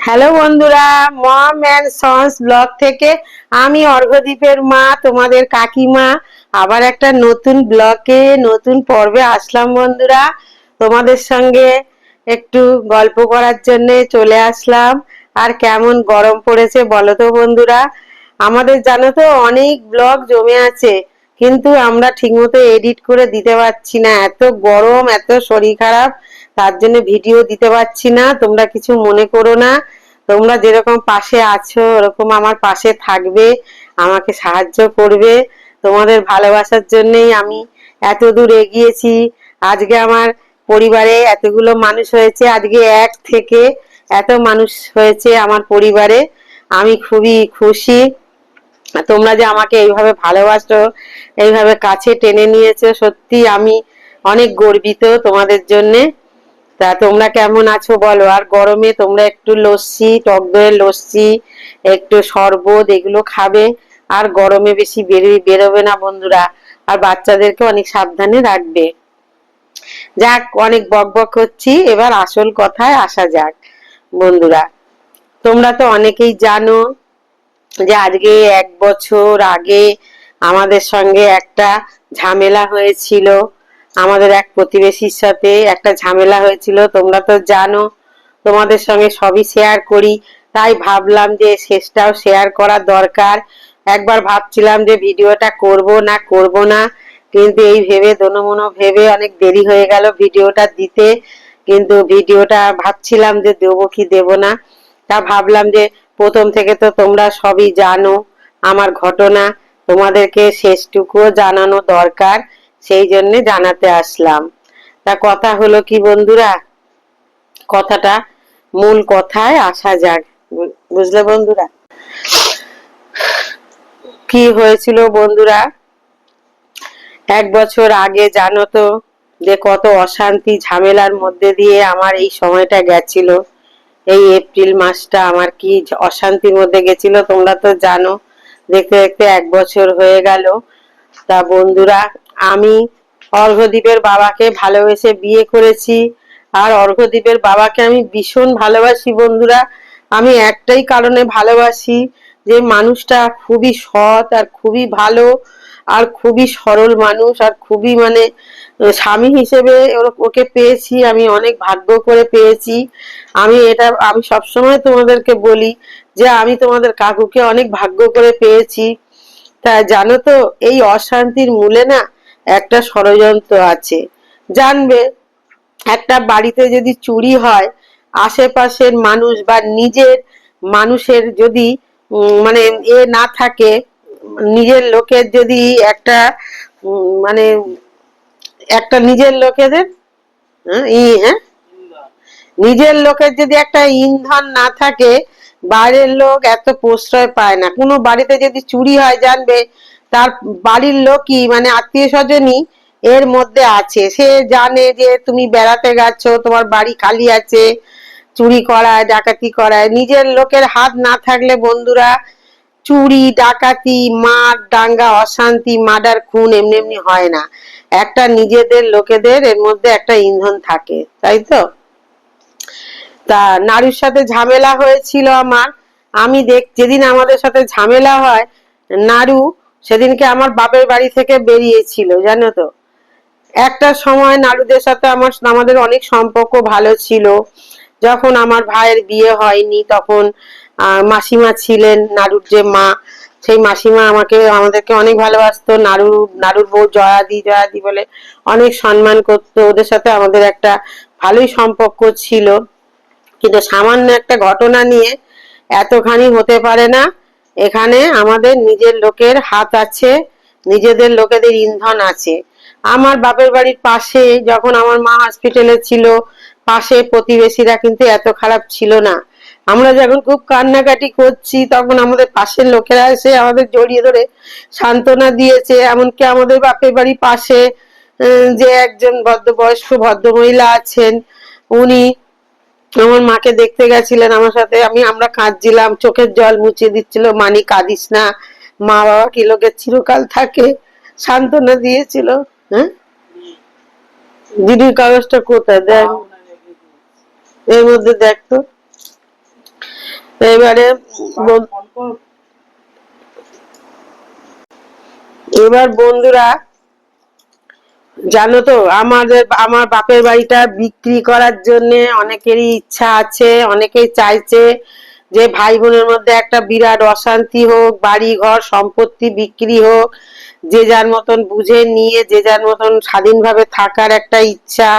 Hello বন্ধুরা, মম and sons blog থেকে আমি অর্ঘদ্বীপের মা, তোমাদের কাকিমা। আবার একটা নতুন ব্লগে, নতুন পর্বে আসলাম বন্ধুরা। তোমাদের সঙ্গে একটু গল্প করার জন্য চলে আসলাম। আর কেমন গরম পড়েছে বলো তো বন্ধুরা। আমাদের জানো তো অনেক ব্লগ জমে আছে, কিন্তু আমরা ঠিকমতো এডিট করে দিতে পারছি না। এত গরম, এত শরীর খারাপ। তার জন্য ভিডিও দিতে পারছি না, তোমরা কিছু মনে করো না। তোমরা যেরকম পাশে আছো, ওরকম আমার পাশে থাকবে, আমাকে সাহায্য করবে। তোমাদের ভালোবাসার জন্যই আমি এত দূর এগিয়েছি। আজকে আমার পরিবারে এতগুলো মানুষ হয়েছে, আজকে এক থেকে এত মানুষ হয়েছে আমার পরিবারে। আমি খুবই খুশি। তোমরা যে আমাকে এইভাবে ভালোবাসো এইভাবে কাছে টেনে নিয়েছো, সত্যি আমি অনেক গর্বিত তোমাদের জন্যে। তা তোমরা কেমন আছো বলো? আর গরমে তোমরা একটু লস্যি, টক দইয়ের লস্যি, একটু শরবত এগুলো খাবে। আর গরমে বেশি বেরোই বেরোবে না বন্ধুরা। আর বাচ্চাদেরকে অনেক সাবধানে রাখবে। যাক, অনেক বক বক করছি এবার আসল কথায় আসা যাক বন্ধুরা। তোমরা তো অনেকেই জানো যে আজকে এক বছর আগে আমাদের সঙ্গে একটা ঝামেলা হয়েছিল। আমাদের এক প্রতিবেশীর সাথে একটা ঝামেলা হয়েছিল, তোমরা তো জানো, তোমাদের সঙ্গে সবই শেয়ার করি। তাই ভাবলাম যে শেষটাও শেয়ার করা দরকার। একবার ভাবছিলাম যে ভিডিওটা করব না করব না, কিন্তু এই ভেবে, দনমনো ভেবে অনেক দেরি হয়ে গেল ভিডিওটা দিতে। কিন্তু ভিডিওটা ভাবছিলাম যে দেবো কি দেব না। তা ভাবলাম যে প্রথম থেকে তো তোমরা সবই জানো আমার ঘটনা, তোমাদেরকে শেষটুকুও জানানো দরকার। সেই জন্য জানাতে আসলাম। তা কথা হলো কি বন্ধুরা? কথাটা মূল কথায় আসা যাক। বুঝলে বন্ধুরা? কি হয়েছিল বন্ধুরা? এক বছর আগে জানো তো যে কত অশান্তি, ঝামেলার মধ্যে দিয়ে আমার এই সময়টা গেছিল। এই এপ্রিল মাসটা আমার কি অশান্তির মধ্যে গেছিল তোমরা তো জানো। দেখতে দেখতে এক বছর হয়ে গেল। তা বন্ধুরা আমি অর্ঘদ্বীপের বাবাকে ভালোবেসে বিয়ে করেছি। আর অর্ঘদ্বীপের বাবাকে আমি ভীষণ ভালোবাসি বন্ধুরা। আমি একটাই কারণে ভালোবাসি যে মানুষটা খুবই সৎ আর খুবই ভালো আর খুবই সরল মানুষ আর খুবই মানে স্বামী হিসেবে ওকে পেয়েছি, আমি অনেক ভাগ্য করে পেয়েছি। আমি এটা, আমি সবসময় তোমাদেরকে বলি যে আমি তোমাদের কাকুকে অনেক ভাগ্য করে পেয়েছি। তা জানো তো, এই অশান্তির মূলে না একটা ষড়যন্ত্র আছে। জানবে একটা বাড়িতে যদি চুরি হয় আশেপাশের মানুষ বা নিজের মানুষের যদি মানে এ না থাকে নিজের লোকের যদি একটা মানে একটা নিজের লোকেদের হ্যাঁ, হ্যাঁ নিজের লোকের যদি একটা ইন্ধন না থাকে বাইরের লোক এত প্রশ্রয় পায় না। কোনো বাড়িতে যদি চুরি হয় জানবে তার বাড়ির লোকই মানে আত্মীয় স্বজনই এর মধ্যে আছে। সে জানে যে তুমি বেড়াতে গেছো, তোমার বাড়ি খালি আছে, চুরি করায়, ডাকাতি করায়। নিজের লোকের হাত না থাকলে বন্ধুরা চুরি, ডাকাতি, মার ডাঙ্গা অশান্তি, মার্ডার, খুন এমনি এমনি হয় না। একটা নিজেদের লোকেদের এর মধ্যে একটা ইন্ধন থাকে, তাই তো? তা নারীর সাথে ঝামেলা হয়েছিল আমার। আমি দেখ, যেদিন আমাদের সাথে ঝামেলা হয়, নারু সেদিনকে আমার বাপের বাড়ি থেকে বেরিয়েছিল, জানো তো। একটা সময় নারুদের সাথে আমার আমাদের অনেক সম্পর্ক ভালো ছিল। যখন আমার ভাইয়ের বিয়ে হয়নি, তখন মাসিমা ছিলেন নারুর যে মা, সেই মাসিমা আমাকে, আমাদেরকে অনেক ভালোবাসতো। নাড়ু নাড়ুর বউ জয়াদি জয়াদি বলে অনেক সম্মান করতো। ওদের সাথে আমাদের একটা ভালোই সম্পর্ক ছিল। কিন্তু সামান্য একটা ঘটনা নিয়ে এতখানি হতে পারে না। এখানে আমাদের নিজের লোকের হাত আছে, নিজেদের লোকেদের ইন্ধন আছে। আমার বাপের বাড়ির পাশে যখন আমার মা হসপিটালে ছিল, পাশে প্রতিবেশীরা কিন্তু এত খারাপ ছিল না। আমরা যখন খুব কান্নাকাটি করছি, তখন আমাদের পাশের লোকেরা এসে আমাদের জড়িয়ে ধরে সান্ত্বনা দিয়েছে। এমনকি আমাদের বাপের বাড়ি পাশে যে একজন ভদ্র বয়স্ক ভদ্র মহিলা আছেন, উনি আমার মাকে দেখতে গেছিলেন আমার সাথে। আমি, আমরা কাঁদছিলাম, চোখের জল মুছিয়ে দিচ্ছিল, মানি, কাঁদিস না। মা বাবা কি লোকের চিরকাল থাকে? সান্ত্বনা দিয়েছিল হ্যাঁ? দিদির কাগজটা কোথায়? দেখ। এর মধ্যে দেখ তো। এবারে এবার বন্ধুরা জানো তো, আমাদের, আমার বাপের বাড়িটা বিক্রি করার জন্য অনেকেরই ইচ্ছা আছে, অনেকেই চাইছে যে ভাই বোনের মধ্যে একটা বিরাট অশান্তি হোক বাড়ি ঘর সম্পত্তি বিক্রি হোক, যে যার মতন বুঝে নিয়ে, যে যার মতন স্বাধীনভাবে থাকার একটা ইচ্ছা,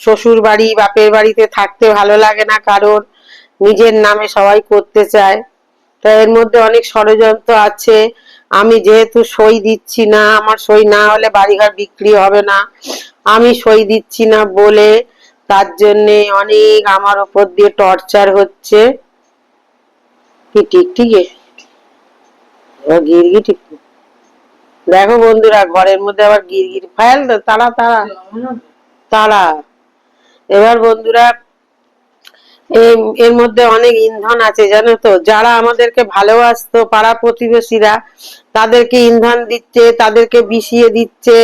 শ্বশুর বাড়ি, বাপের বাড়িতে থাকতে ভালো লাগে না কারোর, নিজের নামে সবাই করতে চায়। তা এর মধ্যে অনেক ষড়যন্ত্র আছে। আমি যেহেতু সই দিচ্ছি না, আমার সই না হলে বাড়িঘর বিক্রি হবে না। আমি সই দিচ্ছি না বলে তার জন্যে অনেক আমার ওপর দিয়ে টর্চার হচ্ছে। কি টিকটিকে এবার গিরগিটি দেখো বন্ধুরা, ঘরের মধ্যে আবার গিরগির। ফায়াল তো, তারা তারা তারা। এবার বন্ধুরা এর মধ্যে অনেক ইন্ধন আছে জানো তো? যারা আমাদেরকে ভালোবাসতো পাড়া প্রতিবেশীরা তাদেরকে ইন্ধন দিচ্ছে তাদেরকে বিষিয়ে দিচ্ছে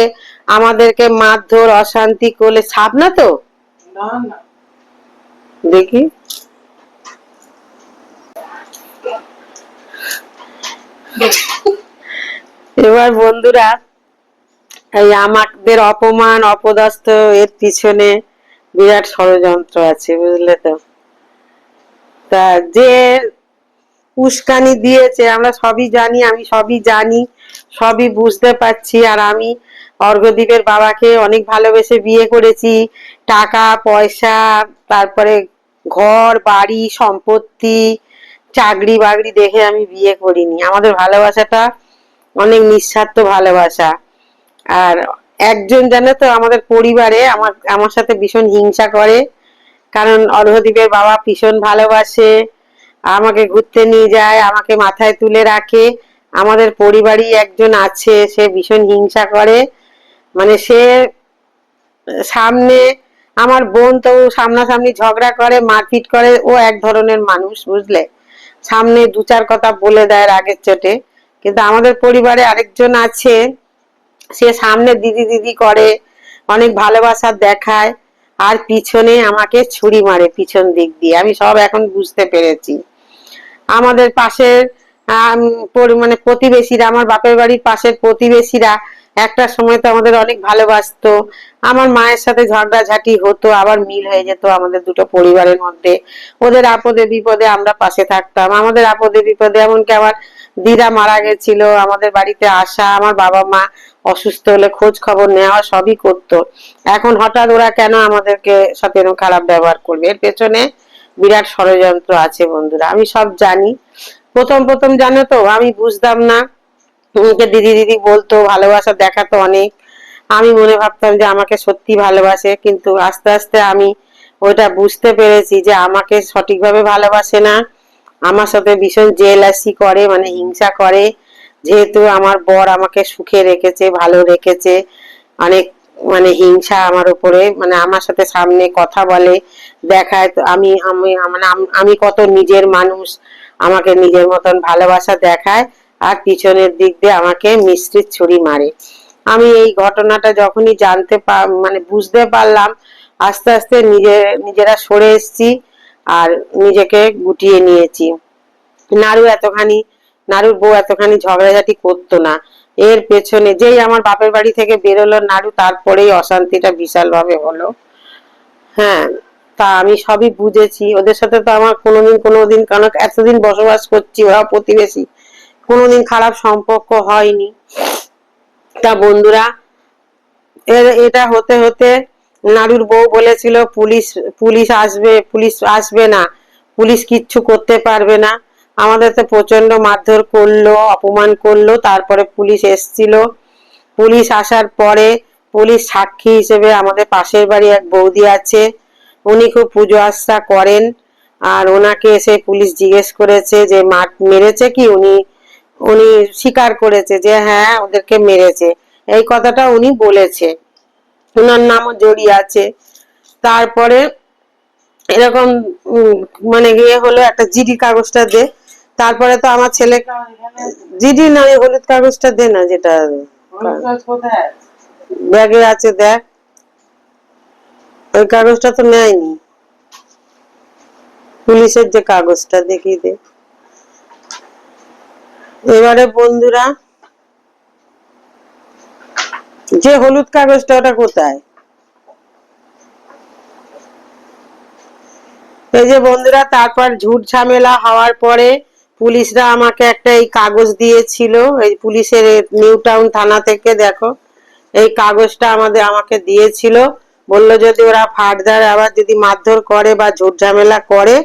আমাদেরকে মারধর অশান্তি করলে ছাপ না তো? দেখি। এবার বন্ধুরা এই আমাদের অপমান অপদস্থ এর পিছনে বিরাট ষড়যন্ত্র আছে বুঝলে তো? যে উস্কানি দিয়েছে, আমরা সবই জানি, আমি সবই জানি, সবই বুঝতে পারছি। আর আমি অর্ঘদ্বীপের বাবাকে অনেক ভালোবেসে বিয়ে করেছি। টাকা, পয়সা, তারপরে ঘর, বাড়ি, সম্পত্তি, চাকরি বাকরি দেখে আমি বিয়ে করিনি। আমাদের ভালোবাসাটা অনেক নিঃস্বার্থ ভালোবাসা। আর একজন জানে তো আমাদের পরিবারে আমার আমার সাথে ভীষণ হিংসা করে। কারণ অর্ঘদ্বীপের বাবা ভীষণ ভালোবাসে, আমাকে ঘুরতে নিয়ে যায়, আমাকে মাথায় তুলে রাখে, আমাদের পরিবারই একজন আছে, সে ভীষণ হিংসা করে। মানে সে সামনে, আমার বোন তো সামনাসামনি ঝগড়া করে, মারপিট করে, ও এক ধরনের মানুষ, বুঝলে? সামনে দু চার কথা বলে দেয় রাগের চোটে। কিন্তু আমাদের পরিবারে আরেকজন আছে, সে সামনে দিদি দিদি করে, অনেক ভালোবাসা দেখায়। আর পিছনে আমাকে ছুরি মারে পিছন দিক দিয়ে। আমি সব এখন বুঝতে পেরেছি। আমাদের পাশের মানে প্রতিবেশীরা, আমার বাপের বাড়ির পাশের প্রতিবেশীরা একটা সময় তো আমাদের অনেক ভালোবাসতো। আমার মায়ের সাথে ঝগড়াঝাটি হতো, আবার মিল হয়ে যেত আমাদের দুটো পরিবারের মধ্যে। ওদের আপদে বিপদে আমরা পাশে থাকতাম। আমাদের আপদে বিপদে এমনকি আমার দিদা মারা গেছিল, আমাদের বাড়িতে আসা, আমার বাবা মা অসুস্থ হলে খোঁজ খবর নেওয়া সবই করতো। এখন হঠাৎ ওরা কেন আমাদেরকে সাথে এরকম খারাপ ব্যবহার করবে? এর পেছনে বিরাট ষড়যন্ত্র আছে বন্ধুরা, আমি সব জানি। প্রথম প্রথম জানো তো, আমি বুঝতাম না। আমাকে দিদি দিদি বলতো, ভালোবাসা দেখাতো অনেক। আমি মনে ভাবতাম যে আমাকে সত্যি ভালোবাসে, কিন্তু আস্তে আস্তে আমি ওইটা বুঝতে পেরেছি যে আমাকে সঠিকভাবে ভালোবাসে না। আমার সাথে ভীষণ জেলাসি করে মানে হিংসা করে। যেহেতু আমার বর আমাকে সুখে রেখেছে, ভালো রেখেছে, অনেক মানে হিংসা আমার উপরে মানে আমার সাথে সামনে কথা বলে, দেখায় তো আমি আমি মানে আমি কত নিজের মানুষ, আমাকে নিজের মতন ভালোবাসা দেখায়, আর পিছনের দিক দিয়ে আমাকে মিষ্টির ছুরি মারে। আমি এই ঘটনাটা যখনই জানতে মানে বুঝতে পারলাম, আস্তে আস্তে নিজে, নিজেরা সরে এসেছি। আর নিজেকে গুটিয়ে নিয়েছি। নাড়ু এতখানি নাড়ুর বউ এতখানি ঝগড়াঝাটি করতো না। এর পেছনে যেই আমার বাপের বাড়ি থেকে বেরোলো নাড়ু তারপরেই অশান্তিটা বিশাল ভাবে হলো। হ্যাঁ তা আমি সবই বুঝেছি। ওদের সাথে তো আমার কোনোদিন কোনোদিন কারণ এতদিন বসবাস করছি ওরা প্রতিবেশী। কোনোদিন খারাপ সম্পর্ক হয়নি। তা বন্ধুরা এটা হতে হতে নাড়ুর বউ বলেছিল, পুলিশ পুলিশ আসবে পুলিশ আসবে না। পুলিশ কিচ্ছু করতে পারবে না। আমাদের তো প্রচণ্ড মারধর করল, অপমান করল, তারপরে পুলিশ এসছিল। পুলিশ আসার পরে পুলিশ সাক্ষী হিসেবে আমাদের পাশের বাড়ি এক বৌদি আছে। উনি খুব পুজো আস্থা করেন আর ওনাকে এসে পুলিশ জিজ্ঞেস করেছে যে মার মেরেছে কি? উনি উনি স্বীকার করেছে যে হ্যাঁ ওদেরকে মেরেছে। এই কথাটা উনি বলেছে। ওনার নামও জড়িয়ে আছে। তারপরে এরকম মানে ইয়ে হলো একটা জিডি কাগজটা দে। তারপরে তো আমার ছেলে জিডি না হলুদ কাগজটা দে না যেটা? ব্যাগে আছে দেখ। ওই কাগজটা তো নেয়নি। পুলিশের যে কাগজটা দেখি দে। এবারে বন্ধুরা যে হলুদ কাগজটা ওটা কোথায়? এই যে বন্ধুরা, তারপর ঝুট ঝামেলা হওয়ার পরে পুলিশরা আমাকে একটা এই কাগজ দিয়েছিল। এই পুলিশের নিউ টাউন থানা থেকে, দেখো। এই কাগজটা আমাদের, আমাকে দিয়েছিল। বলল যদি ওরা ফার্দার আবার যদি মারধর করে বা ঝুট ঝামেলা করে,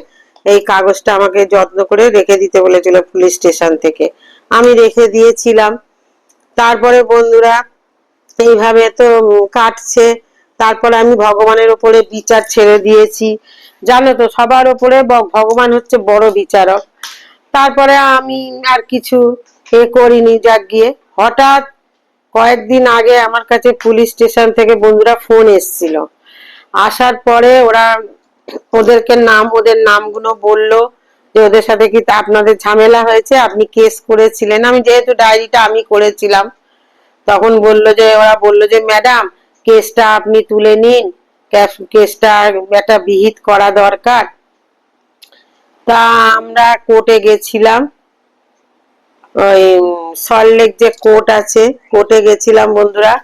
এই কাগজটা আমাকে যত্ন করে রেখে দিতে বলেছিল পুলিশ স্টেশন থেকে। আমি রেখে দিয়েছিলাম। তারপরে বন্ধুরা এইভাবে তো কাটছে। তারপরে আমি ভগবানের উপরে বিচার ছেড়ে দিয়েছি। জানো তো, সবার উপরে ব- ভগবান হচ্ছে বড় বিচারক। তারপরে আমি আর কিছু এ করিনি যাক গিয়ে। হঠাৎ কয়েকদিন আগে আমার কাছে পুলিশ স্টেশন থেকে বন্ধুরা ফোন এসেছিল। আসার পরে ওরা ওদেরকে নাম, ওদের নামগুলো বলল যে, ওদের সাথে কি আপনাদের ঝামেলা হয়েছে? আপনি কেস করেছিলেন? আমি যেহেতু ডায়েরিটা আমি করেছিলাম তখন বলল যে, ওরা বলল যে, ম্যাডাম, কেসটা আপনি তুলে নিন। কেসটা একটা বিহিত করা দরকার। তা আমরা কোর্টে গেছিলাম। ওই সল্টলেক যে কোর্ট আছে, কোর্টে গেছিলাম বন্ধুরা।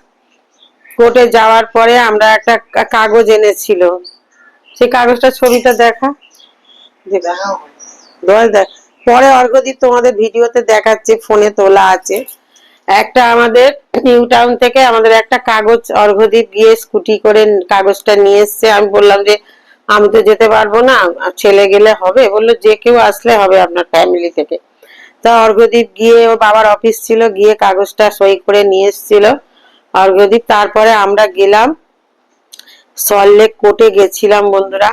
কোর্টে যাওয়ার পরে আমরা একটা কাগজ এনেছিল। সেই কাগজটা ছবিটা দেখা। পরে অর্ঘদীপ তোমাদের ভিডিওতে দেখাচ্ছে, ফোনে তোলা আছে। একটা আমাদের নিউ টাউন থেকে আমাদের একটা কাগজ অর্ঘদীপ গিয়ে স্কুটি করে কাগজটা নিয়ে এসছে। আমি বললাম যে, আমি তো যেতে পারব না ছেলে গেলে হবে। বলল, যে কেউ আসলে হবে আপনার ফ্যামিলি থেকে। তা অর্ঘদীপ গিয়ে, ওর বাবার অফিস ছিল, গিয়ে কাগজটা সই করে নিয়ে এসেছিল। অর্ঘদীপ তারপরে আমরা গেলাম সল্টলেক কোর্টে গেছিলাম বন্ধুরা।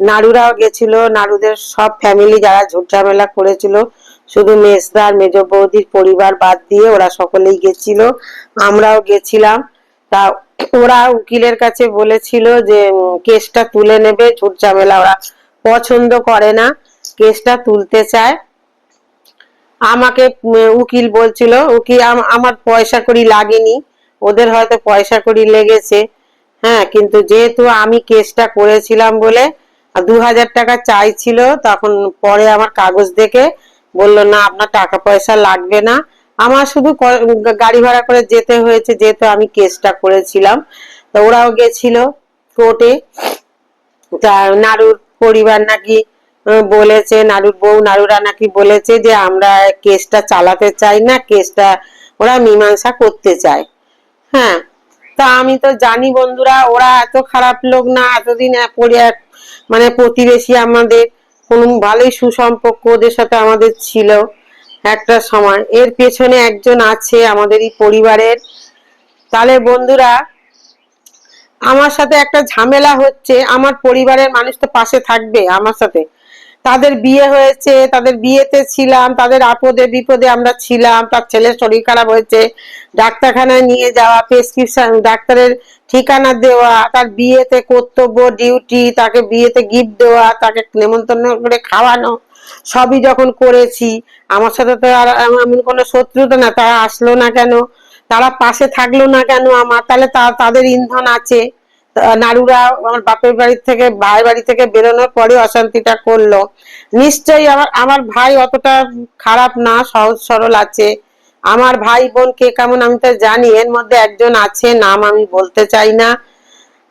নাড়ুরাও গেছিল, নাড়ুদের সব ফ্যামিলি যারা ঝুটঝামেলা করেছিল। শুধু মেজদার মেজ বৌদির পরিবার বাদ দিয়ে ওরা সকলেই গেছিল, আমরাও গেছিলাম। তা ওরা উকিলের কাছে বলেছিল যে কেসটা তুলে নেবে ঝুটঝামেলা ওরা পছন্দ করে না, কেসটা তুলতে চায়। আমাকে উকিল বলছিল, উকিল, আম- আমার পয়সা করি লাগেনি, ওদের হয়তো পয়সা করি লেগেছে। হ্যাঁ কিন্তু যেহেতু আমি কেসটা করেছিলাম বলে দু হাজার টাকা চাইছিল, তখন পরে আমার কাগজ দেখে বলল, না, আপনার টাকা পয়সা লাগবে না। আমার শুধু গাড়ি ভাড়া করে যেতে হয়েছে, যেহেতু আমি কেসটা করেছিলাম। তো ওরাও গেছিল কোর্টে। তা নাড়ুর পরিবার নাকি বলেছে নাড়ুর বউ নাড়ুরা নাকি বলেছে যে, আমরা কেসটা চালাতে চাই না, কেসটা ওরা মীমাংসা করতে চায়। হ্যাঁ তা আমি তো জানি বন্ধুরা, ওরা এত খারাপ লোক না, এতদিন মানে প্রতিবেশী আমাদের। কোন ভালোই সুসম্পর্ক ওদের সাথে আমাদের ছিল একটা সময়। এর পেছনে একজন আছে আমাদেরই পরিবারের। তাহলে বন্ধুরা, আমার সাথে একটা ঝামেলা হচ্ছে, আমার পরিবারের মানুষ তো পাশে থাকবে আমার সাথে। তাদের বিয়ে হয়েছে, তাদের বিয়েতে ছিলাম, তাদের আপদে বিপদে আমরা ছিলাম, তার ছেলের শরীর খারাপ হয়েছে, ডাক্তারখানায় নিয়ে যাওয়া প্রেসক্রিপশন ডাক্তারের ঠিকানা দেওয়া, তার বিয়েতে কর্তব্য ডিউটি তাকে বিয়েতে গিফট দেওয়া, তাকে নেমন্তন্ন করে খাওয়ানো, সবই যখন করেছি, আমার সাথে তো আর এমন কোনো শত্রুতা না, তারা আসলো না কেন, তারা পাশে থাকল না কেন আমার, তাহলে তাদের ইন্ধন আছে। নাড়ুরা আমার বাপের বাড়ি থেকে ভাই বাড়ি থেকে বেরোনোর পরে অশান্তিটা করল। নিশ্চয়ই আমার আমার ভাই অতটা খারাপ না, সহজ সরল আছে। আমার ভাই বোন কে কেমন আমি তো জানি, এর মধ্যে একজন আছে, নাম আমি বলতে চাই না।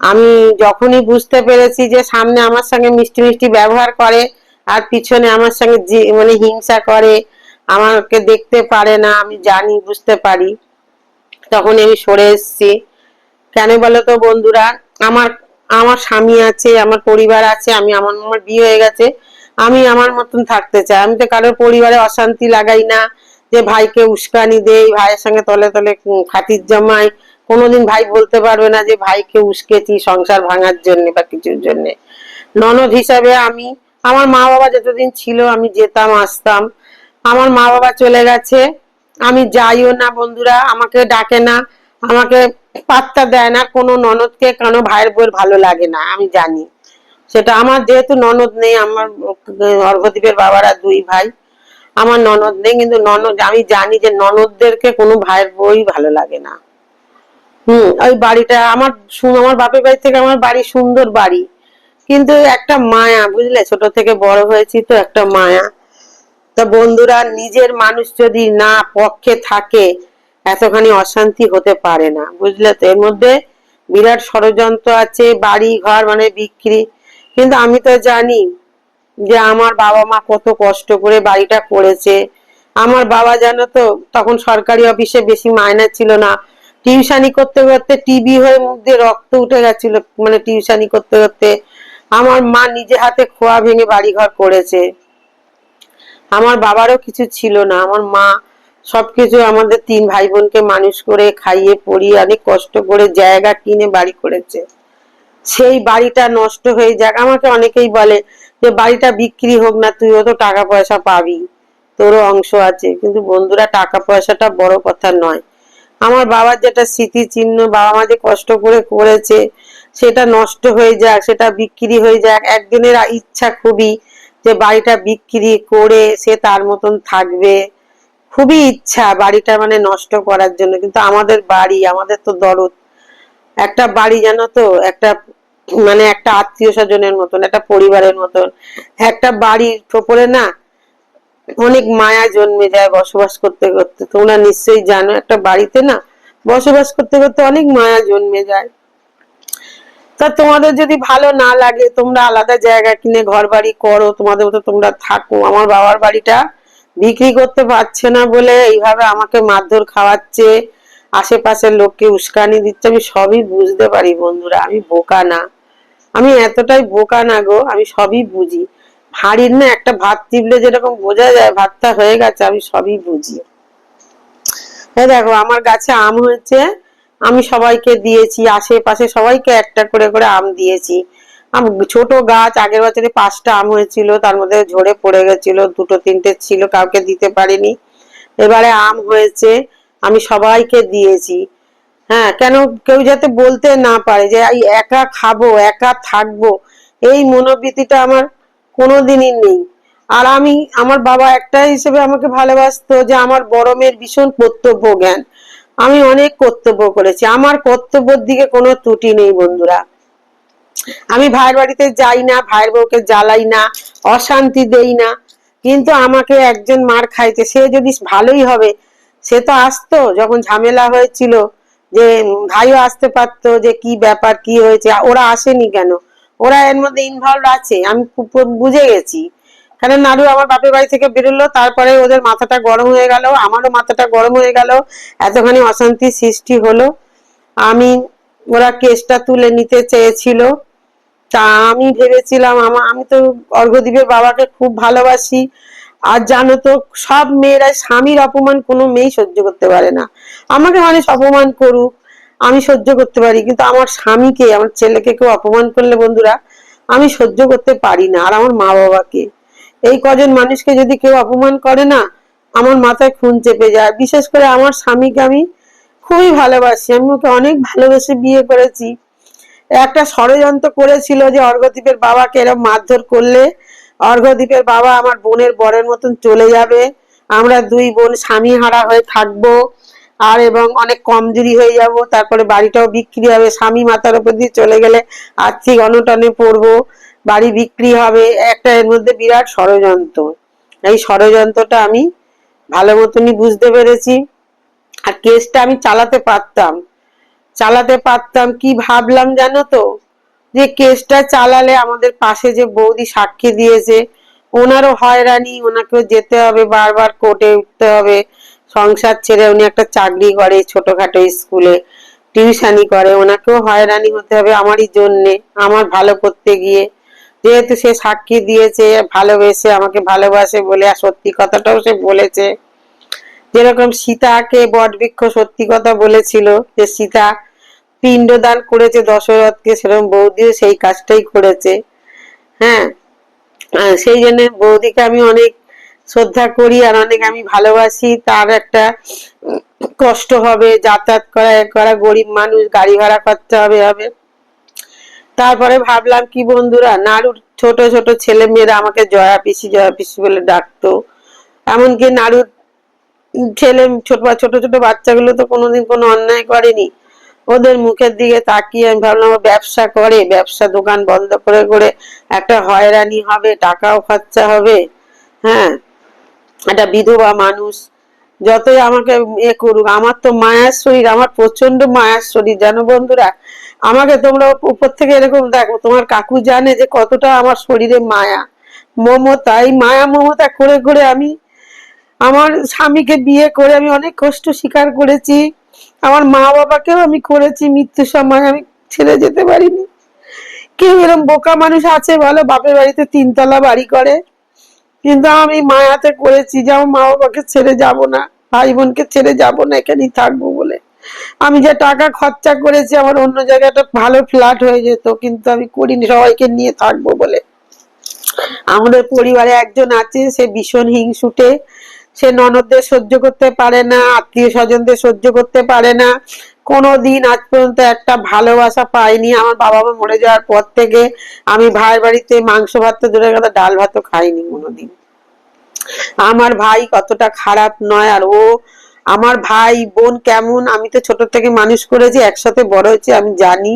আমি যখনই বুঝতে পেরেছি যে সামনে আমার সঙ্গে মিষ্টি মিষ্টি ব্যবহার করে, আর পিছনে আমার সঙ্গে মানে হিংসা করে, আমাকে দেখতে পারে না, আমি জানি, বুঝতে পারি। তখন আমি সরে এসেছি। কেন বলো তো বন্ধুরা আমার আমার স্বামী আছে, আমার পরিবার আছে, আমি আমার আমার বিয়ে হয়ে গেছে, আমি আমার মতন থাকতে চাই। আমি তো কারোর পরিবারে অশান্তি লাগাই না যে ভাইকে উস্কানি দেই, ভাইয়ের সঙ্গে তলে তলে খাতির জমাই। কোনোদিন ভাই বলতে পারবে না যে ভাইকে উস্কেছি সংসার ভাঙার জন্য বা কিছুর জন্য। ননদ হিসাবে আমি, আমার মা বাবা যতদিন ছিল আমি যেতাম, আসতাম। আমার মা বাবা চলে গেছে। আমি যাইও না বন্ধুরা, আমাকে ডাকে না। আমাকে পাত্তা দেয় না, কোনো ননদকে, কোনো ভাইয়ের বউয়ের ভালো লাগে না, আমি জানি। সেটা আমার যেহেতু ননদ নেই, আমার অর্ঘদ্বীপের বাবারা দুই ভাই, আমার ননদ নেই, কিন্তু ননদ, আমি জানি যে ননদদেরকে কোনো ভাইয়ের বই ভালো লাগে না। হুম, ওই বাড়িটা আমার আমার বাপের বাড়ি থেকে আমার বাড়ি সুন্দর বাড়ি। কিন্তু একটা মায়া, বুঝলে? ছোট থেকে বড় হয়েছি তো একটা মায়া। তা বন্ধুরা, নিজের মানুষ যদি না পক্ষে থাকে এতখানি অশান্তি হতে পারে না, বুঝলে তো? এর মধ্যে বিরাট ষড়যন্ত্র আছে বাড়ি ঘর মানে বিক্রি। কিন্তু আমি তো জানি যে আমার বাবা মা কত কষ্ট করে বাড়িটা করেছে। আমার বাবা জানো তো, তখন সরকারি অফিসে বেশি মায়না ছিল না। টিউশানি করতে করতে টিবি হয়ে মুখ দিয়ে রক্ত উঠে গেছিল মানে টিউশানি করতে করতে। আমার মা নিজে হাতে খোয়া ভেঙে বাড়িঘর করেছে। আমার বাবারও কিছু ছিল না। আমার মা সবকিছু আমাদের তিন ভাই বোনকে মানুষ করে খাইয়ে পড়িয়ে অনেক কষ্ট করে জায়গা কিনে বাড়ি করেছে। সেই বাড়িটা নষ্ট হয়ে যাক। আমাকে অনেকেই বলে যে, বাড়িটা বিক্রি হোক না, তুইও তো টাকা পয়সা পাবি। তোরও অংশ আছে। কিন্তু বন্ধুরা, টাকা পয়সাটা বড় কথা নয়। আমার বাবার যেটা স্মৃতিচিহ্ন, বাবা মা যে কষ্ট করে করেছে, সেটা নষ্ট হয়ে যাক, সেটা বিক্রি হয়ে যাক। একদিনের ইচ্ছা খুবই যে, বাড়িটা বিক্রি করে সে তার মতন থাকবে। খুবই ইচ্ছা বাড়িটা মানে নষ্ট করার জন্য, কিন্তু আমাদের বাড়ি, আমাদের তো দরদ। একটা বাড়ি জানো তো, একটা মানে একটা আত্মীয় স্বজনের মতন, একটা পরিবারের মতন। একটা বাড়ির ওপরে না অনেক মায়া জন্মে যায় বসবাস করতে করতে। তোমরা নিশ্চয়ই জানো, একটা বাড়িতে না বসবাস করতে করতে অনেক মায়া জন্মে যায়। তা তোমাদের যদি ভালো না লাগে, তোমরা আলাদা জায়গা কিনে ঘর বাড়ি করো, তোমাদের মতো তোমরা থাকো। আমার বাবার বাড়িটা বিক্রি করতে পারছে না বলে এইভাবে আমাকে মারধর খাওয়াচ্ছে। আশেপাশের লোককে উস্কানি দিচ্ছে। আমি সবই বুঝতে পারি বন্ধুরা, আমি বোকা না। আমি এতটাই বোকা না গো, আমি সবই বুঝি। হাড়ির না একটা ভাত টিপলে যেরকম বোঝা যায়, ভাতটা হয়ে গেছে, আমি সবই বুঝি। এই দেখো, আমার গাছে আম হয়েছে, আমি সবাইকে দিয়েছি, আশেপাশে সবাইকে একটা করে করে আম দিয়েছি। আম, ছোট গাছ, আগের বছরে পাঁচটা আম হয়েছিল, তার মধ্যে ঝরে পড়ে গেছিল, দুটো তিনটে ছিল, কাউকে দিতে পারিনি। এবারে আম হয়েছে, আমি সবাইকে দিয়েছি। হ্যাঁ কেন কেউ যাতে বলতে না পারে যে একা খাব, একা থাকব এই মনোবৃত্তিটা আমার কোনোদিনই নেই। আর আমি, আমার বাবা একটা হিসেবে আমাকে ভালোবাসতো যে, আমার বড় মেয়ের ভীষণ কর্তব্য জ্ঞান আমি অনেক কর্তব্য করেছি। আমার কর্তব্যের দিকে কোনো ত্রুটি নেই, বন্ধুরা। আমি ভাইয়ের বাড়িতে যাই না, ভাইয়ের বউকে জ্বালাই না, অশান্তি দেই না। কিন্তু আমাকে একজন মার খাইতে সে যদি ভালোই হবে, সে তো আসতো, যখন ঝামেলা হয়েছিল যে ভাইও আসতে পারতো যে কি ব্যাপার, কি হয়েছে, ওরা আসেনি কেন? ওরা এর মধ্যে ইনভলভ আছে, আমি বুঝে গেছি। কারণ নাড়ু আমার বাপের বাড়ি থেকে বেরোলো, তারপরে ওদের মাথাটা গরম হয়ে গেল, আমারও মাথাটা গরম হয়ে গেল, এতখানি অশান্তি সৃষ্টি হলো। আমি, ওরা কেসটা তুলে নিতে চেয়েছিল। তা আমি ভেবেছিলাম আমা, আমি তো অর্ঘদ্বীপের বাবাকে খুব ভালোবাসি। আর জানো তো, সব মেয়েরা স্বামীর অপমান কোনো মেয়েই সহ্য করতে পারে না। আমাকে মানুষ অপমান করুক, আমি সহ্য করতে পারি, কিন্তু আমার স্বামীকে, আমার ছেলেকে কেউ অপমান করলে বন্ধুরা, আমি সহ্য করতে পারি না, আর আমার মা বাবাকে এই কজন মানুষকে যদি কেউ অপমান করে না, আমার মাথায় খুন চেপে যায়। বিশেষ করে আমার স্বামীকে আমি খুবই ভালোবাসি। আমি ওকে অনেক ভালোবেসে বিয়ে করেছি। একটা ষড়যন্ত্র করেছিল যে অর্ঘদ্বীপের বাবাকে এরকম মারধর করলে অর্ঘদ্বীপের বাবা আমার বোনের বরের মতন চলে যাবে। আমরা দুই বোন স্বামী হারা হয়ে থাকব আর এবং অনেক কমজোরি হয়ে যাব। তারপরে বাড়িটাও বিক্রি হবে। স্বামী মাথার উপর দিয়ে চলে গেলে আর্থিক অনটনে পড়ব। বাড়ি বিক্রি হবে। একটা এর মধ্যে বিরাট ষড়যন্ত্র। এই ষড়যন্ত্রটা আমি ভালো মতনই বুঝতে পেরেছি। আর কেসটা আমি চালাতে পারতাম। চালাতে পারতাম, কি ভাবলাম জানো তো? যে কেসটা চালালে আমাদের পাশে যে বৌদি সাক্ষী দিয়েছে, ওনারও হয়রানি, ওনাকেও যেতে হবে, বারবার কোর্টে উঠতে হবে, সংসার ছেড়ে উনি একটা চাকরি করে ছোটখাটো স্কুলে, টিউশনি করে, ওনাকেও হয়রানি হতে হবে আমারই জন্যে, আমার ভালো করতে গিয়ে। যেহেতু সে সাক্ষী দিয়েছে, ভালোবেসে, আমাকে ভালোবাসে বলে, আর সত্যি কথাটাও সে বলেছে। যেরকম সীতাকে বটবৃক্ষ সত্যি কথা বলেছিল যে সীতা পিণ্ডদান করেছে দশরথকে, সেরকম বৌদিও সেই কাজটাই করেছে। হ্যাঁ সেই জন্য বৌদিকে আমি অনেক শ্রদ্ধা করি আর অনেক আমি ভালোবাসি। তার একটা কষ্ট হবে, যাতায়াত করা করা, গরিব মানুষ, গাড়ি ভাড়া করতে হবে হবে। তারপরে ভাবলাম কি বন্ধুরা নাড়ুর ছোট ছোট ছেলে মেয়েরা আমাকে জয়া পিসি জয়া পিসি বলে ডাকতো। এমনকি নাড়ুর ছেলে, ছোট ছোট ছোট বাচ্চাগুলো তো কোনোদিন কোনো অন্যায় করেনি। ওদের মুখের দিকে তাকিয়ে আমি ভাবলাম ব্যবসা করে, ব্যবসা দোকান বন্ধ করে করে একটা হয়রানি হবে, টাকাও খরচা হবে হ্যাঁ? একটা বিধবা মানুষ, যতই আমাকে এ করুক, আমার তো মায়ার শরীর, আমার প্রচণ্ড মায়ার শরীর, জানো বন্ধুরা? আমাকে তোমরা উপর থেকে এরকম দেখো, তোমার কাকু জানে যে কতটা আমার শরীরে মায়া। মমতা এই মায়া মমতা করে করে আমি আমার স্বামীকে বিয়ে করে আমি অনেক কষ্ট স্বীকার করেছি। আমার মা বাবাকেও আমি করেছি মৃত্যুর সময়, আমি ছেড়ে যেতে পারিনি। কেউ এরকম বোকা মানুষ আছে বলো, বাপের বাড়িতে তিনতলা বাড়ি করে। কিন্তু আমি মায়াতে করেছি যে আমার মা বাবাকে ছেড়ে যাব না, ভাই বোনকে ছেড়ে যাব না, এখানেই থাকব বলে। আমি যে টাকা খরচা করেছি, আমার অন্য জায়গায় একটা ভালো ফ্ল্যাট হয়ে যেত, কিন্তু আমি করিনি, সবাইকে নিয়ে থাকব বলে। আমাদের পরিবারে একজন আছে, সে ভীষণ হিংসুটে। সে ননদদের সহ্য করতে পারে না, আত্মীয় স্বজনদের সহ্য করতে পারে না। কোনো দিন আজ পর্যন্ত একটা ভালোবাসা পাইনি। আমার বাবা মা মরে যাওয়ার পর থেকে আমি ভাইয়ের বাড়িতে মাংস ভাত তো দূরের কথা, ডাল ভাতও খাইনি কোনোদিন। আমার ভাই কতটা খারাপ নয়, আর ও আমার ভাই বোন কেমন, আমি তো ছোট থেকে মানুষ করেছি, একসাথে বড় হয়েছে, আমি জানি।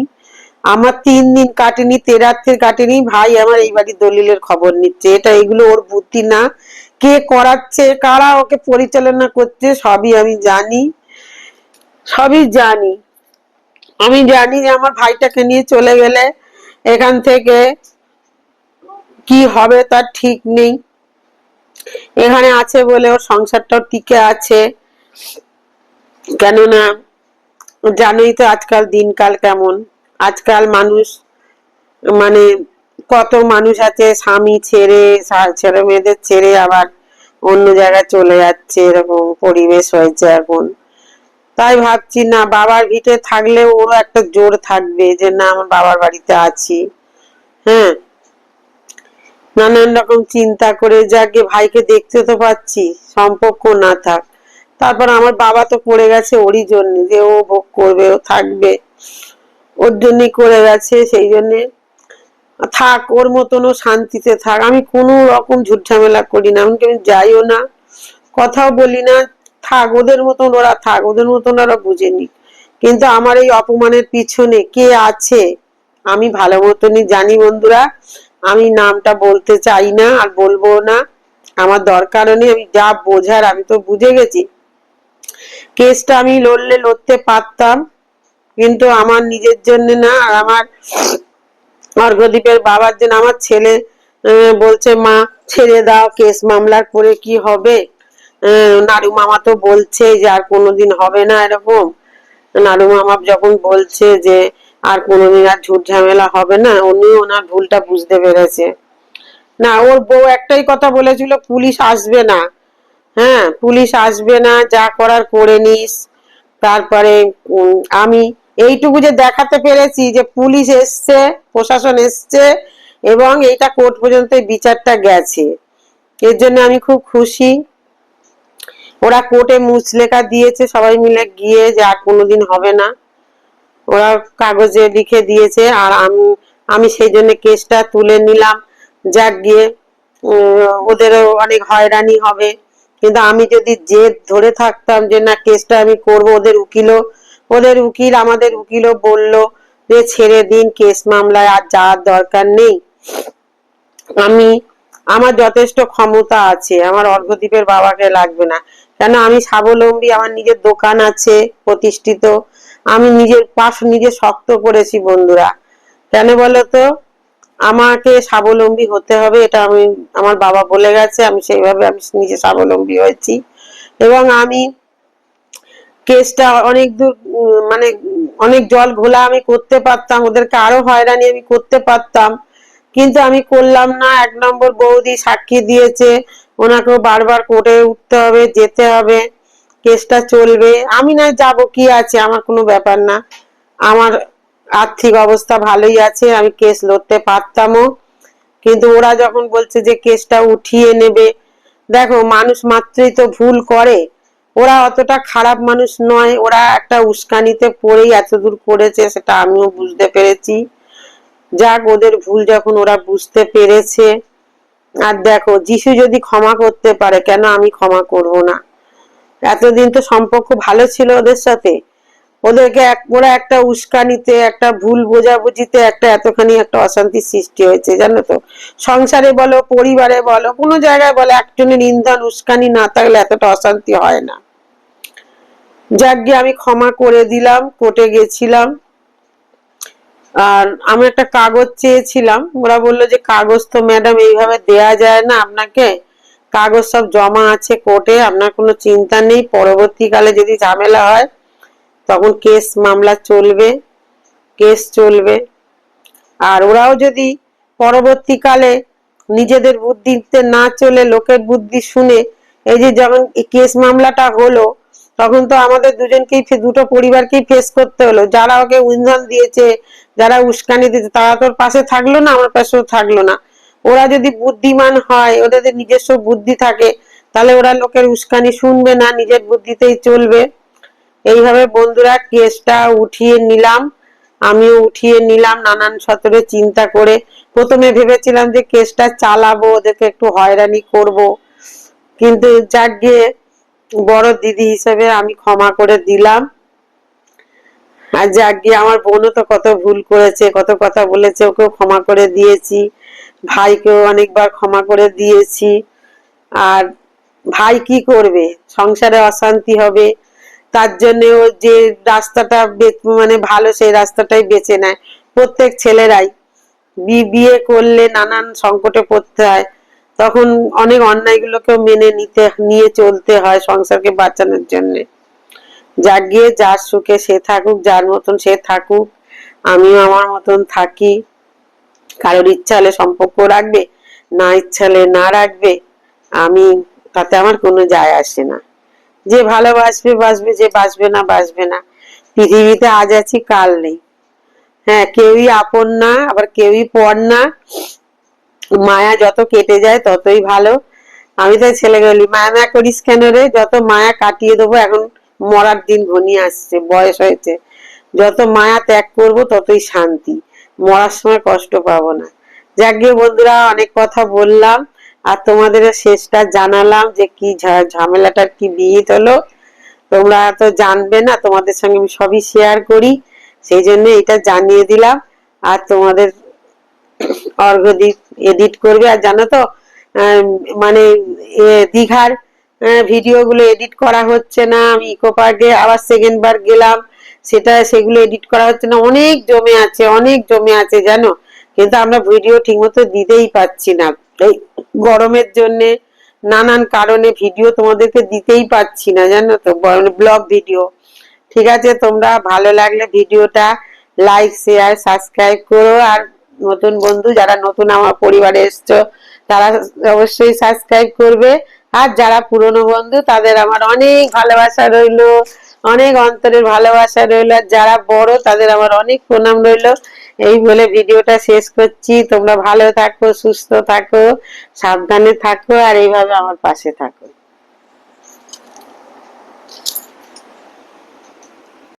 আমার তিন দিন কাটেনি, তেরাত্রের কাটেনি, ভাই আমার এই বাড়ির দলিলের খবর নিচ্ছে। এটা এগুলো ওর বুদ্ধি না। কে করাচ্ছে, কারা ওকে পরিচালনা করছে, সবই আমি জানি। সবই জানি। আমি জানি যে আমার ভাইটাকে নিয়ে চলে গেলে এখান থেকে কি হবে তার ঠিক নেই। এখানে আছে বলে ওর সংসারটাও টিকে আছে। কেননা জানোই তো আজকাল দিনকাল কেমন। আজকাল মানুষ মানে কত মানুষ আছে, স্বামী ছেড়ে ছেলে মেয়েদের ছেড়ে আবার অন্য জায়গায় চলে যাচ্ছে, এরকম পরিবেশ হয়েছে এখন। তাই ভাবছি, না, বাবার ভিটে থাকলে ওরও একটা জোর থাকবে যে, না আমার বাবার বাড়িতে আছি। হ্যাঁ? নানান রকম চিন্তা করে যাকে ভাইকে দেখতে তো পাচ্ছি, সম্পর্ক না থাক। তারপর আমার বাবা তো পড়ে গেছে ওরই জন্য, যে ও ভোগ করবে, ও থাকবে, ওর জন্যই করে গেছে, সেই জন্যে থাক, ওর মতন শান্তিতে থাক। আমি কোনো রকম ঝুট ঝামেলা করি না। এমনকি আমি যাইও না। কথাও বলি না। থাক, ওদের মতন ওরা থাক, ওদের মতন ওরা বুঝে নিক। কিন্তু আমার এই অপমানের পিছনে কে আছে? আমি ভালো মতনই জানি বন্ধুরা। আমি নামটা বলতে চাই না আর বলব না। আমার দরকারও নেই। আমি যা বোঝার, আমি তো বুঝে গেছি। কেসটা আমি লড়লে লড়তে পারতাম। কিন্তু আমার নিজের জন্য না, আর আমার অর্ঘদ্বীপের বাবার জন্য আমার ছেলে বলছে, মা, ছেড়ে দাও, কেস মামলার পরে কি হবে? নাড়ু মামা তো বলছে যে আর কোনোদিন হবে না এরকম। নাড়ু মামা যখন বলছে যে আর কোনোদিন আর ঝুট ঝামেলা হবে না, উনি ওনার ভুলটা বুঝতে পেরেছে। না, ওর বউ একটাই কথা বলেছিল, পুলিশ আসবে না। হ্যাঁ পুলিশ আসবে না, যা করার করে নিস। তারপরে আমি এইটুকু যে দেখাতে পেরেছি যে পুলিশ এসছে, প্রশাসন এসছে, এবং এইটা কোর্ট পর্যন্ত বিচারটা গেছে। এর জন্য আমি খুব খুশি। ওরা কোর্টে মুচলেখা দিয়েছে, সবাই মিলে গিয়ে যে আর কোনোদিন হবে না। ওরা কাগজে লিখে দিয়েছে, আর আমি আমি সেই জন্য কেসটা তুলে নিলাম। যাক গিয়ে ওদেরও অনেক হয়রানি হবে। কিন্তু আমি যদি জেদ ধরে থাকতাম যে না, কেসটা আমি করব, ওদের উকিলও ওদের উকিল আমাদের উকিলও বলল যে, ছেড়ে দিন কেস মামলায়, আর যাওয়ার দরকার নেই। আমি, আমার যথেষ্ট ক্ষমতা আছে, আমার অর্ঘদ্বীপের বাবাকে লাগবে না। কেন? আমি স্বাবলম্বী, আমার নিজের দোকান আছে, প্রতিষ্ঠিত। আমি নিজের পাশ নিজে শক্ত করেছি, বন্ধুরা। কেন বলতো? আমাকে স্বাবলম্বী হতে হবে, এটা আমি, আমার বাবা বলে গেছে, আমি সেইভাবে আমি নিজে স্বাবলম্বী হয়েছি। এবং আমি কেসটা অনেক দূর মানে অনেক জল ঘোলা আমি করতে পারতাম, ওদেরকে আরও হয়রানি আমি করতে পারতাম। কিন্তু আমি করলাম না, এক নম্বর বৌদি সাক্ষী দিয়েছে, ওনাকেও বারবার কোর্টে উঠতে হবে, যেতে হবে, কেসটা চলবে। আমি না যাব, কি আছে, আমার কোনো ব্যাপার না। আমার আর্থিক অবস্থা ভালোই আছে, আমি কেস লড়তে পারতামও। কিন্তু ওরা যখন বলছে যে কেসটা উঠিয়ে নেবে, দেখো, মানুষ মাত্রই তো ভুল করে। ওরা অতটা খারাপ মানুষ নয়, ওরা একটা উস্কানিতে পড়েই এতদূর করেছে সেটা আমিও বুঝতে পেরেছি। যাক, ওদের ভুল যখন ওরা বুঝতে পেরেছে। আর দেখো, যিশু যদি ক্ষমা করতে পারে, কেন আমি ক্ষমা করব না? এতদিন তো সম্পর্ক ভালো ছিল ওদের সাথে। ওদেরকে এক ওরা একটা উস্কানিতে, একটা ভুল বোঝাবুঝিতে, একটা এতখানি একটা অশান্তি সৃষ্টি হয়েছে, জানো তো? সংসারে বলো, পরিবারে বলো, কোনো জায়গায় বলো, একজনের ইন্ধন, উস্কানি না থাকলে এতটা অশান্তি হয় না। যাক আমি ক্ষমা করে দিলাম, কোর্টে গেছিলাম। আর আমি একটা কাগজ চেয়েছিলাম, ওরা বলল যে কাগজ তো ম্যাডাম এইভাবে দেয়া যায় না আপনাকে। কাগজ সব জমা আছে কোর্টে, আপনার কোনো চিন্তা নেই, পরবর্তীকালে যদি ঝামেলা হয় তখন কেস মামলা চলবে, কেস চলবে। আর ওরাও যদি পরবর্তীকালে নিজেদের বুদ্ধিতে না চলে, লোকের বুদ্ধি শুনে এই যে যখন কেস মামলাটা হলো, তখন তো আমাদের দুজনকেই দুটো পরিবারকেই ফেস করতে হলো। যারা ওকে ইন্ধন দিয়েছে, যারা উস্কানি দিয়েছে, তারা তোর পাশে থাকল না, আমার পাশেও থাকল না। ওরা যদি বুদ্ধিমান হয়, ওদের নিজস্ব বুদ্ধি থাকে, তাহলে ওরা লোকের উস্কানি শুনবে না, নিজের বুদ্ধিতেই চলবে। এইভাবে বন্ধুরা কেসটা উঠিয়ে নিলাম। আমিও উঠিয়ে নিলাম নানান সতরে চিন্তা করে। প্রথমে ভেবেছিলাম যে কেসটা চালাবো, ওদেরকে একটু হয়রানি করব। কিন্তু যাক গিয়ে বড় দিদি হিসেবে আমি ক্ষমা করে দিলাম। আর যাক গিয়ে আমার বোনও তো কত ভুল করেছে, কত কথা বলেছে, ওকেও ক্ষমা করে দিয়েছি। ভাইকেও অনেকবার ক্ষমা করে দিয়েছি। আর ভাই কি করবে? সংসারে অশান্তি হবে। তার জন্য ও যে রাস্তাটা মানে ভালো সেই রাস্তাটাই বেছে নেয়। প্রত্যেক ছেলেরাই বিয়ে করলে নানান সংকটে পড়তে হয়। তখন অনেক অন্যায়গুলোকেও মেনে নিতে, নিয়ে চলতে হয় সংসারকে বাঁচানোর জন্য। যাক গিয়ে যার সুখে সে থাকুক, যার মতন সে থাকুক, আমিও আমার মতন থাকি। কারোর ইচ্ছা হলে সম্পর্ক রাখবে, না ইচ্ছা হলে না রাখবে, আমি, তাতে আমার কোনো যায় আসে না। যে ভালোবাসবে বাসবে যে বাসবে না বাসবে না। পৃথিবীতে আজ আছি, কাল নেই। হ্যাঁ কেউই আপন না, আবার কেউই পর না। মায়া যত কেটে যায়, ততই ভালো। আমি তো ছেলে গেলি মায়া মায়া করিস কেন রে? যত মায়া কাটিয়ে দেবো, এখন মরার দিন ঘনিয়ে আসছে, বয়স হয়েছে। যত মায়া ত্যাগ করব, ততই শান্তি। মরার সময় কষ্ট পাবো না। যাক গিয়ে বন্ধুরা, অনেক কথা বললাম। আর তোমাদের শেষটা জানালাম যে কি ঝামেলাটার কি বিহিত হলো। তোমরা তো জানবে না, তোমাদের সঙ্গে আমি সবই শেয়ার করি। সেই জন্য এটা জানিয়ে দিলাম। আর তোমাদের অর্ঘদীপ এডিট করবে। আর জানো তো মানে দীঘার ভিডিও গুলো এডিট করা হচ্ছে না। আমি ইকো পার্কে আবার সেকেন্ড বার গেলাম। সেটা, সেগুলো এডিট করা হচ্ছে না। অনেক জমে আছে, অনেক জমে আছে, জানো? কিন্তু আমরা ভিডিও ঠিকমতো দিতেই পাচ্ছি না। এই গরমের জন্য নানান কারণে ভিডিও তোমাদেরকে দিতেই পারছি না, জানো তো ব্লগ ভিডিও ঠিক আছে, তোমরা ভালো লাগলে ভিডিওটা লাইক শেয়ার সাবস্ক্রাইব করো। আর নতুন বন্ধু যারা নতুন আমার পরিবারে এসছো, তারা অবশ্যই সাবস্ক্রাইব করবে। আর যারা পুরনো বন্ধু, তাদের আমার অনেক ভালোবাসা রইল, অনেক অন্তরের ভালোবাসা রইল। আর যারা বড়, তাদের আমার অনেক প্রণাম রইল। এই বলে ভিডিওটা শেষ করছি। তোমরা ভালো থাকো, সুস্থ থাকো, সাবধানে থাকো, আর এইভাবে আমার পাশে থাকো।